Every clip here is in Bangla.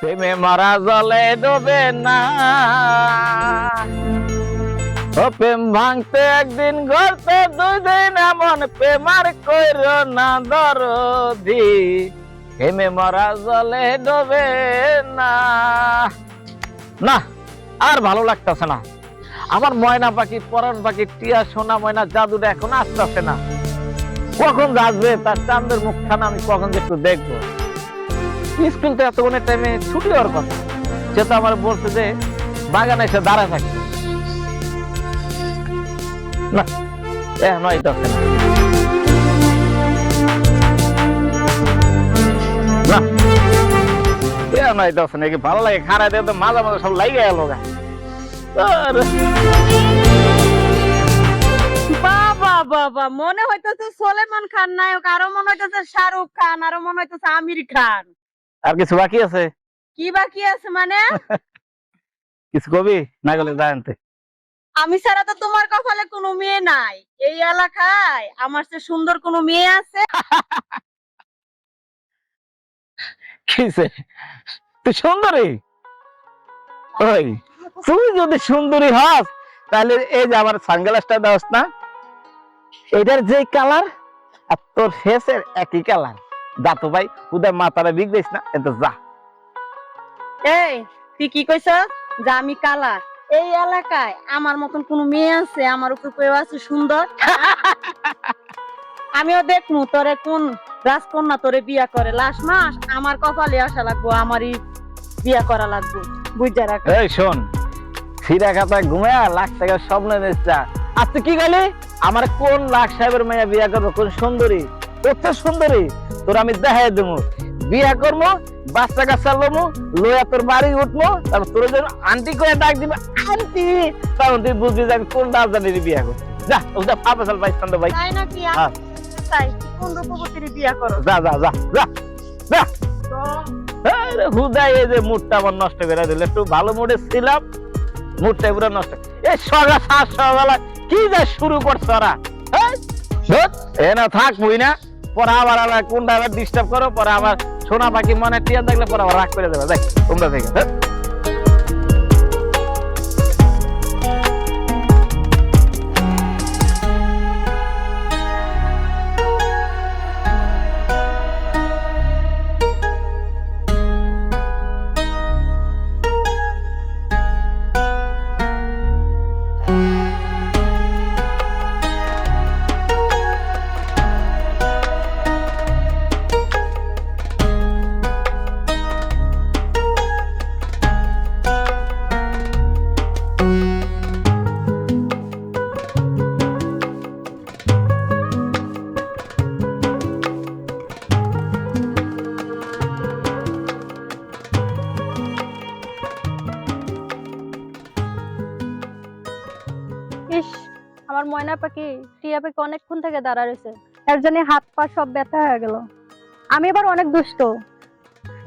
প্রেমে মারা জলে ডোবে না। ও প্রেম ভাঙতে একদিন গড়তে দুই দিন এমন প্রেমার কইর না দরদি। প্রেমে মারা জলে ডোবে না। না, আর ভালো লাগতেছে না। আমার ময়না পাখি, পরাণ পাখি, টিয়া, সোনা ময়না জাদুটা এখন আসতেছে না। কখন আসবে তার চান্দের মুখখানা আমি কখন একটু দেখব। স্কুল তো এতক্ষণের টাইমে ছুটি হওয়ার কথা। সে তো আমার বলছে যে বাগানে এসে দাঁড়ায় থাকবে না, এ নয় তো। নাকি ভালো লাগে? খারাপ দিয়ে তো মাঝে মাঝে সব লাগে গেল বাবা বাবা, মনে হইতেছে সোলেমান খান নায়ক, আরও মনে হইতেছে শাহরুখ খান, আরও মনে হইতেছে আমির খান। আর কিছু বাকি আছে? কি বাকি আছে মানে? কিছু কবি? না গেলে জানতে আমি ছাড়া তো তোমার কপালে কোনো মেয়ে নাই। এই এলাকায় আমার চেয়ে সুন্দর কোনো মেয়ে আছে? কিসে তুই সুন্দরী? ওই তুই যদি সুন্দরী হস তাহলে এই যে আমার সানগ্লাসটা দাস না এটার যে কালার আর তোর ফেসের একই কালার যা তো ভাই উদয় মাথাটা বিগ দিস না এত যা। এই তুই কি কইছ যে আমি কালা। এই এলাকায় আমার মতন কোনো মেয়ে আছে আমার উপর কেউ আছে সুন্দর? আমিও দেখমু তোরে কোন রাজকন্যা তোরে বিয়া করে? লাস্ট মাস আমার কপালে আসা লাগবো আমারই বিয়া করা লাগবো। বুঝা রাখ। এই শোন সিরা খাতা ঘুমায়া লাখ টাকার স্বপ্ন আজ তুই কি গেলি আমার কোন লাখ সাহেবের মেয়ে বিয়া করব? কোন সুন্দরী? তোর সুন্দরী? তোর আমি দেখাই দেবো। বিয়া করব বাচ্চা কাচ্চা লমু লইয়া তোর বাড়ি উঠবো তারপর তোর জন্য আন্টি করে ডাক দিবে আন্টি! তখন তুই বুঝবি যে আমি কোন রাজধানীর বিয়া করব যা ওটা ফাফাসাল ভাই চন্দ্র ভাই। হ্যাঁ। তাই কোন রূপবতীর বিয়া করো? যা যা যা যা যা। আরে হুদাই এই যে মুডটা আমার নষ্ট করে দিলে। একটু ভালো মুডে ছিলাম মুডটা পুরো নষ্ট। এই সকাল সাত সকালে কি যা শুরু করছ ওরা? হ্যাঁ? এ না থাক মুই না। পরে আবার আবার কোনটা আবার ডিস্টার্ব করো, পরে আবার সোনা পাখি মনে টিয়া থাকলে পরে আবার রাগ করে দেবে দেখ, তোমরা থেকে হ্যাঁ? ময়না পাখি টিয়া পাখি অনেকক্ষণ থেকে দাঁড়া রয়েছে। এর হাত, পা সব ব্যথা হয়ে গেল। আমি এবার অনেক দুষ্ট।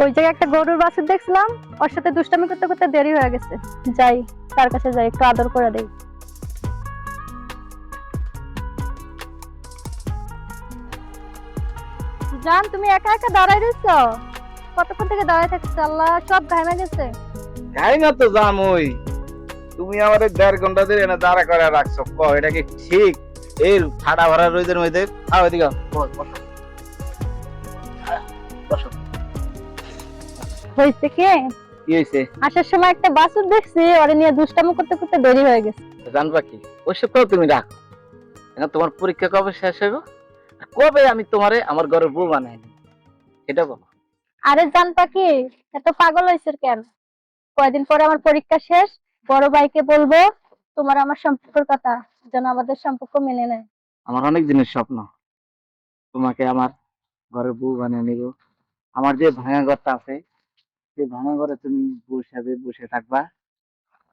ওই জায়গায় একটা গরুর বাছুর দেখছিলাম, ওর সাথে দুষ্টামি করতে করতে দেরি হয়ে গেছে। যাই, তার কাছে যাই, একটু আদর করে দেই। জান, তুমি একা একা দাঁড়াই রয়েছ? কতক্ষণ থেকে দাঁড়ায় থাকছো আল্লাহ, সব ঘামে গেছে। না তো জাম ওই তুমি আমার দেড় ঘণ্টা ধরে এনে দাঁড়া করে রাখছো। ক এটা কি ঠিক? এই ঠাডা ভরা রোদের মধ্যে। আও এদিকে হয়েছে কি? কি হয়েছে আসার সময় একটা বাছুর দেখছি ওরে নিয়ে দুষ্টামি করতে করতে দেরি হয়ে গেছে। জানবা কি? ওইসব তো তুমি রাখো। এখন তোমার পরীক্ষা কবে শেষ হইব? কবে আমি তোমারে আমার ঘরের বউ বানাই এটা বলো। আরে জান পাখি এত পাগল হয়েছে কেন? কয়দিন পরে আমার পরীক্ষা শেষ বড় ভাইকে বলব তোমার আমার সম্পর্কের কথা যেন আমাদের সম্পর্ক মেনে নেয়। আমার অনেক দিনের স্বপ্ন। তোমাকে আমার ঘরের বউ বানিয়ে নিব। আমার যে ভাঙা ঘরটা আছে সেই ভাঙা ঘরে তুমি বসে বসে থাকবা।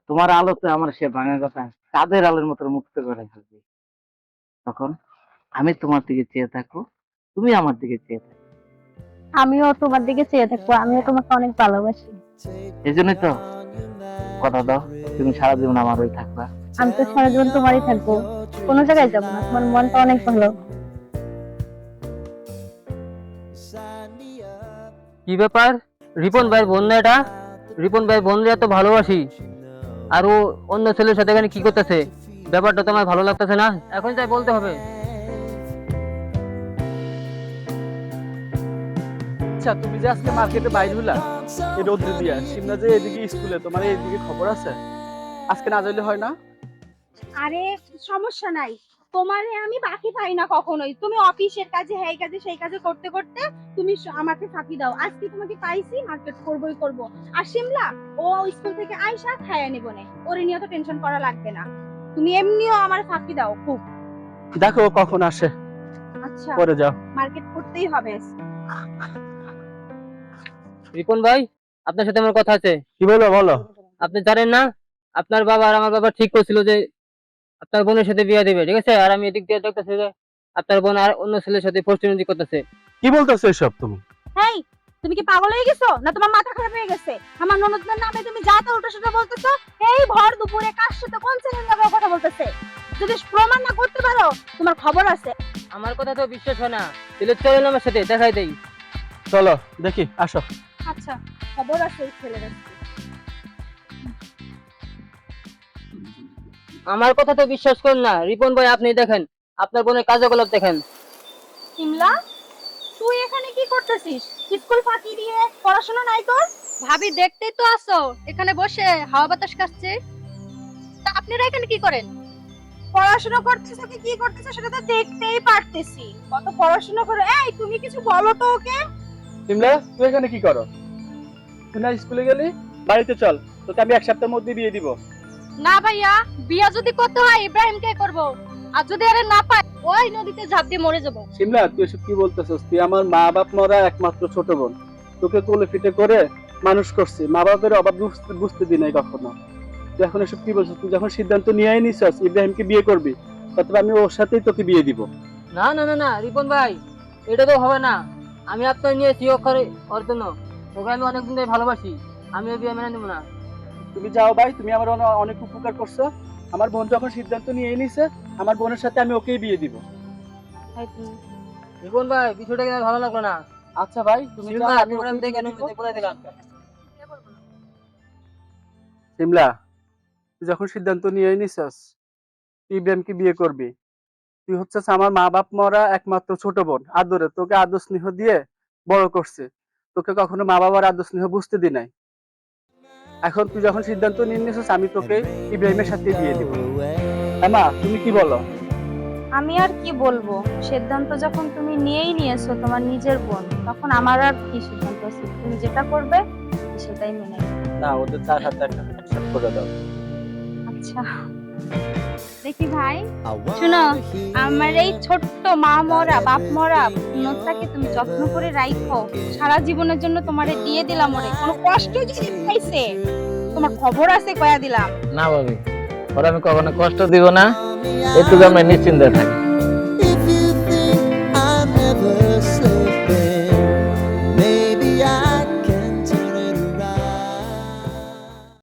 তোমার আলোতে আমার সে ভাঙা ঘরটা কাদের আলোর মতো মুক্ত করে থাকবে তখন আমি তোমার দিকে চেয়ে থাকব তুমি আমার দিকে চেয়ে থাকো আমিও তোমার দিকে চেয়ে থাকব আমিও তোমাকে অনেক ভালোবাসি। এই জন্যই তো কথা দাও তুমি সারা জীবন আমার ওই থাকবা। আমি তো সারা জীবন তোমারই থাকব। কোনো জায়গায় যাব না তোমার মনটা অনেক ভালো। কি ব্যাপার? রিপন ভাইয়ের বোন না এটা? রিপন ভাইয়ের বোনরা তো ভালোবাসি। আর ও অন্য ছেলের সাথে এখানে কি করতেছে? ব্যাপারটা তো আমার ভালো লাগতেছে না। এখন তাই বলতে হবে। আচ্ছা তুমি যে আজকে মার্কেটে বাইরে হইলা এই রোদ্রে দিয়া সিমনা যে এদিকে স্কুলে তোমার এইদিকে খবর আছে? আজকে না যাইলে হয় না? আরে সমস্যা নাই। তোমারে আমি বাকি পাই না কখনোই। তুমি অফিসের কাজে এই কাজে সেই কাজে করতে করতে তুমি আমাকে ফাঁকি দাও। আজকে তোমাকে পাইছি মার্কেট করবই করব। আর শিমলা ও স্কুল থেকে আইসা খাইয়া নিব নে। ওরে নিয়ে তো টেনশন করা লাগবে না। তুমি এমনিও আমার ফাঁকি দাও খুব। দেখো কখন আসে। আচ্ছা পরে যাও। মার্কেট করতেই হবে। রিপন ভাই আপনার সাথে আমার কথা আছে। কি বলো বলো। আপনি জানেন না আপনার বাবা আর আমার বাবা ঠিক করছিল যে আপনার বোনের সাথে বিয়ে দেবে ঠিক আছে? আর আমি এদিক দিয়ে দেখতেছি যে আপনার বোন আর অন্য ছেলের সাথে প্রস্তুতি করতেছে। কি বলতেছো এসব তুমি? হেই তুমি কি পাগল হয়ে গেছো? না তোমার মাথা খারাপ হয়ে গেছে? আমার ননদের নামে তুমি যা তা উল্টো সেটা বলতেছো এই ভর দুপুরে কার সাথে কোন ছেলের নামে কথা বলতেছে? যদি প্রমাণ না করতে পারো তোমার খবর আছে। আমার কথা তো বিশ্বাস হয় না। তাহলে চলেন আমার সাথে দেখাই দেই। চলো দেখি আসো। আচ্ছা খবর আছে ছেলের আমার কথা তো বিশ্বাস করেন না। রিপন ভাই আপনি দেখেন। আপনার বোনের কার্যকলাপ দেখেন। সিমলা তুই এখানে কি করতেছিস? স্কুল ফাঁকি দিয়ে পড়াশোনা নাই তোর? ভাবি দেখতেই তো আসো এখানে বসে হাওয়া বাতাস কাটছে তা আপনারা এখানে কি করেন? পড়াশোনা করতেছ কি কি করতেছ সেটা তো দেখতেই পারতেছি। কত পড়াশোনা করে এই তুমি কিছু বলো তো ওকে। সিমলা তুই এখানে কি করো? তুই না স্কুলে গেলি? বাড়িতে চল তোকে আমি এক সপ্তাহের মধ্যে বিয়ে দিব। না ভাইয়া বিয়া যদি করতে হয় ইব্রাহিমকে করব। আর যদি আরে না পাই ওই নদীতে ঝাঁপ দিয়ে মরে যাব। সিমলা তুই এসব কি বলতেছিস? তুই আমার মা বাপ মরা একমাত্র ছোট বোন। তোকে কোলে ফিটে করে মানুষ করছি। মা বাপের অভাব বুঝতে বুঝতে দি নাই কখনো। তুই এখন এসব কি বলছিস? তুই যখন সিদ্ধান্ত নিয়েই নিছিস ইব্রাহিমকে বিয়ে করবি তবে আমি ওর সাথেই তোকে বিয়ে দিব। না না না না রিপন ভাই এটা তো হবে না। আমি আপনার নিয়ে করে ওর জন্য। ওকে আমি অনেকদিন ধরে ভালোবাসি। আমি ওই বিয়ে মেনে নেব না। তুমি যাও ভাই তুমি আমার অনেক উপকার করছ। আমার বোন যখন সিদ্ধান্ত নিয়ে নিছে আমার বোনের সাথে আমি ওকেই বিয়ে দিব। রিপন ভাই কিন্তু ভালো লাগল না? আচ্ছা ভাই তুমি সিমলা তুই যখন সিদ্ধান্ত নিয়ে নিছিস তুই ইব্রাহিমকে বিয়ে করবি। তুই হচ্ছে আমার মা বাপ মরা একমাত্র ছোট বোন। আদরে তোকে আদর স্নেহ দিয়ে বড় করছে। তোকে কখনো মা বাবার আদর স্নেহ বুঝতে দি নাই। এখন তুই যখন সিদ্ধান্ত নিয়ে নিছিস আমি তোকে ইব্রাহিমের সাথে বিয়ে দিব। মা তুমি কি বলো? আমি আর কি বলব? সিদ্ধান্ত যখন তুমি নিয়েই নিয়েছো তোমার নিজের বোন তখন আমার আর কি সিদ্ধান্ত আছে? তুমি যেটা করবে সেটাই মেনে। না ওদের চার হাতে একটা করে দাও। আচ্ছা। দেখি ভাই। শুনো আমার এই ছোট্ট মা মরা বাপ মরা নোটটাকে তুমি যত্ন করে রাখো সারা জীবনের জন্য তোমারে দিয়ে দিলাম ওরে। কোনো কষ্ট যদি পাইছে? তোমার খবর আছে কয়া দিলাম। না ভাবি ওরা আমি কখনো কষ্ট দিব না। এটুকু আমরা নিশ্চিন্তে থাকি।